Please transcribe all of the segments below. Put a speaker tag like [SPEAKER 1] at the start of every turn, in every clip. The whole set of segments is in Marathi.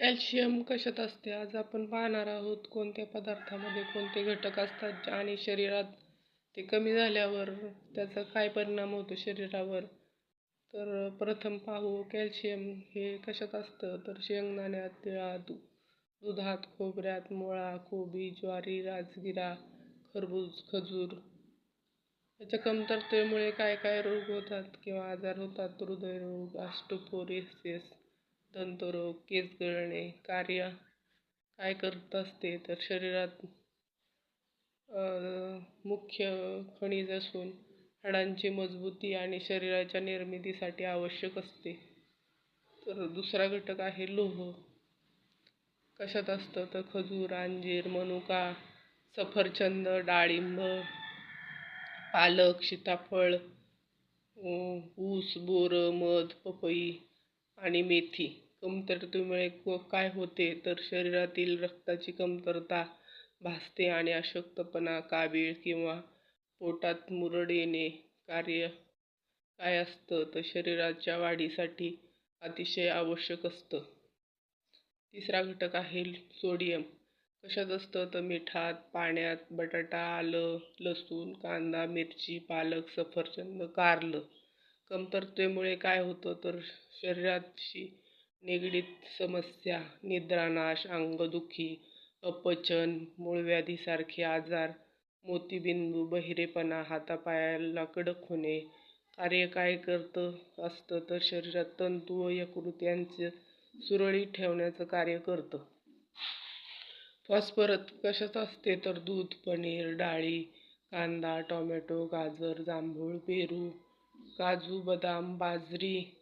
[SPEAKER 1] कॅल्शियम कशात असते? आज आपण पाहणार आहोत कोणत्या पदार्थामध्ये कोणते घटक असतात आणि शरीरात ते कमी झाल्यावर त्याचा काय परिणाम होतो शरीरावर? तर प्रथम पाहू कॅल्शियम हे कशात असतं? तर शेंगदाण्यात तिळात दु दुधात खोबऱ्यात मुळा कोबी ज्वारी राजगिरा खरबूज खजूर. याच्या कमतरतेमुळे काय काय रोग होतात किंवा आजार होतात? हृदयरोग ऑस्टोपोरोसिस दंतरोग केस गळणे कार्य काय करत असते तर शरीरात मुख्य खनिज असून हाडांची मजबूती आणि शरीराच्या निर्मितीसाठी आवश्यक असते. तर दुसरा घटक आहे लोह. कशात असतं तर खजूर अंजीर मनुका सफरचंद डाळिंब पालक सीताफळ ऊस बोरं मध पपई आणि मेथी. कमतरतेमुळे काय होते? तर शरीरातील रक्ताची कमतरता भासते आणि अशक्तपणा कावीळ किंवा पोटात मुरड येणे कार्य काय असतं? तर शरीराच्या वाढीसाठी अतिशय आवश्यक असतं. तिसरा घटक आहे सोडियम. कशात असतं? तर मिठात पाण्यात बटाटा आलं लसूण कांदा मिरची पालक सफरचंद कारलं. कमतरतेमुळे काय होतं? तर शरीराशी निगडीत समस्या निद्रानाश अंगदुखी अपचन मूळव्याधीसारखे आजार मोतीबिंदू बहिरेपणा हातापायाला कडक होणे कार्य काय करतं असतं तर शरीरात तंतू व यकृत यांचं सुरळीत ठेवण्याचं कार्य करतं. फॉस्फरस कशात असते तर दूध पनीर डाळी कांदा टोमॅटो गाजर जांभूळ पेरू काजू बदाम बाजरी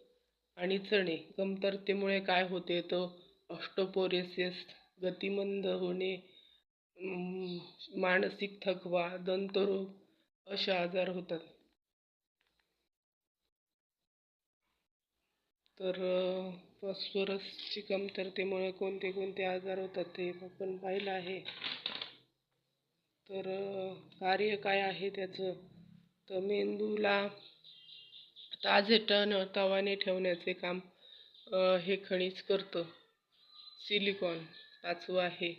[SPEAKER 1] आणि चणे. कमतरतेमुळे काय होते? तर ऑस्टोपोरेसिस गतिमंद होणे मानसिक थकवा दंतरोग असे आजार होतात. तर फॉस्फरसची कमतरतेमुळे कोणते कोणते आजार होतात ते आपण पाहिलं आहे. तर कार्य काय आहे त्याचं? तर मेंदूला ताजे टण तवाने ठेवण्याचे काम हे खनिज करतं. सिलिकॉन पाचवं आहे.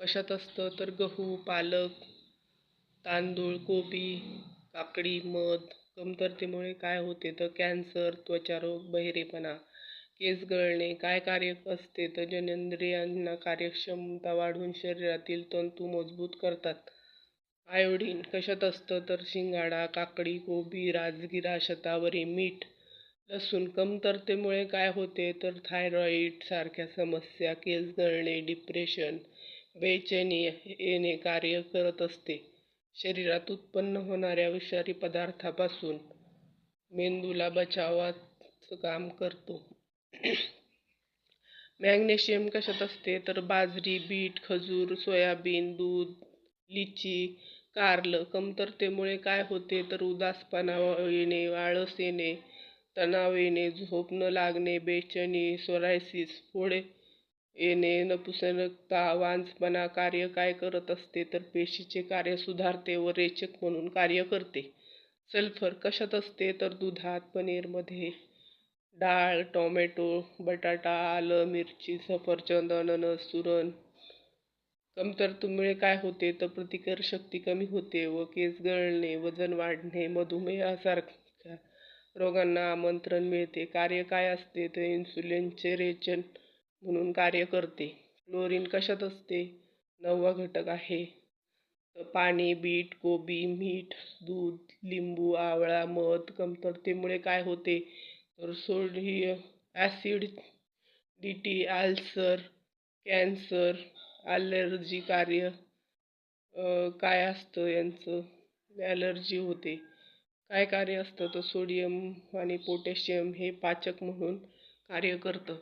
[SPEAKER 1] कशात असतं तर गहू पालक तांदूळ कोबी काकडी मध कमतरतेमुळे काय होते तर कॅन्सर त्वचारोग बहिरेपणा केस गळणे काय कार्य असते तर जननेंद्रियांना कार्यक्षमता वाढवून शरीरातील तंतू मजबूत करतात. आयोडीन कशात असतं तर शिंगाडा काकडी कोबी राजगिरा शतावरी मीठ लसूण. कमतरतेमुळे काय होते तर थायरॉईड सारख्या समस्या केस गळणे डिप्रेशन बेचैनी येणे कार्य करत असते. शरीरात उत्पन्न होणाऱ्या विषारी पदार्थापासून मेंदूला बचावाचं काम करतो. मॅग्नेशियम कशात असते तर बाजरी बीट खजूर सोयाबीन दूध लिची कारलं. कमतरतेमुळे काय होते तर उदासपणा येणे आळस येणे तणाव येणे झोप न लागणे बेचैनी सोरायसिस फोडे येणे नपुसनकता वांझपणा कार्य काय करत असते तर पेशीचे कार्य सुधारते व रेचक म्हणून कार्य करते. सल्फर कशात असते तर दुधात पनीरमध्ये. डाळ टोमॅटो बटाटा आलं मिरची सफरचंद अननस सुरण कमतरतेमुळे काय होते? तर प्रतिकारशक्ती कमी होते व केस गळणे वजन वाढणे मधुमेहासारख्या रोगांना आमंत्रण मिळते. कार्य काय असते? तर इन्सुलिनचे रेचन म्हणून कार्य करते. क्लोरीन कशात असते? नववा घटक आहे. पाणी बीट कोबी मीठ दूध लिंबू आवळा मध कमतरतेमुळे काय होते? तर sodium acid D T ulcer cancer allergy कार्य काय असतं यांचं? ॲलर्जी होते. काय कार्य असतं? तर सोडियम आणि पोटॅशियम हे पाचक म्हणून कार्य करतं.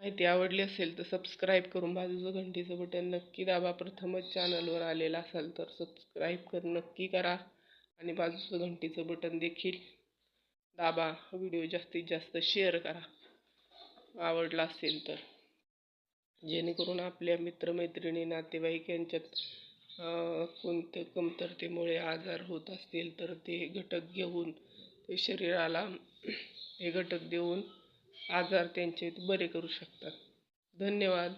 [SPEAKER 1] माहिती आवडली असेल तर सबस्क्राईब करून बाजूचं घंटीचं बटन नक्की दाबा. प्रथमच चॅनलवर आलेला असाल तर सबस्क्राईब कर नक्की करा. आणि बाजूचं घंटीचं बटन देखील दाबा. व्हिडिओ जास्तीत जास्त शेअर करा. आवडला असेल तर. जेणेकरून आपल्या मित्रमैत्रिणी नातेवाईक यांच्यात कोणत्या कमतरतेमुळे आजार होत असतील तर ते घटक घेऊन ते शरीराला हे घटक देऊन आजार त्यांचे बरे करू शकतात. धन्यवाद.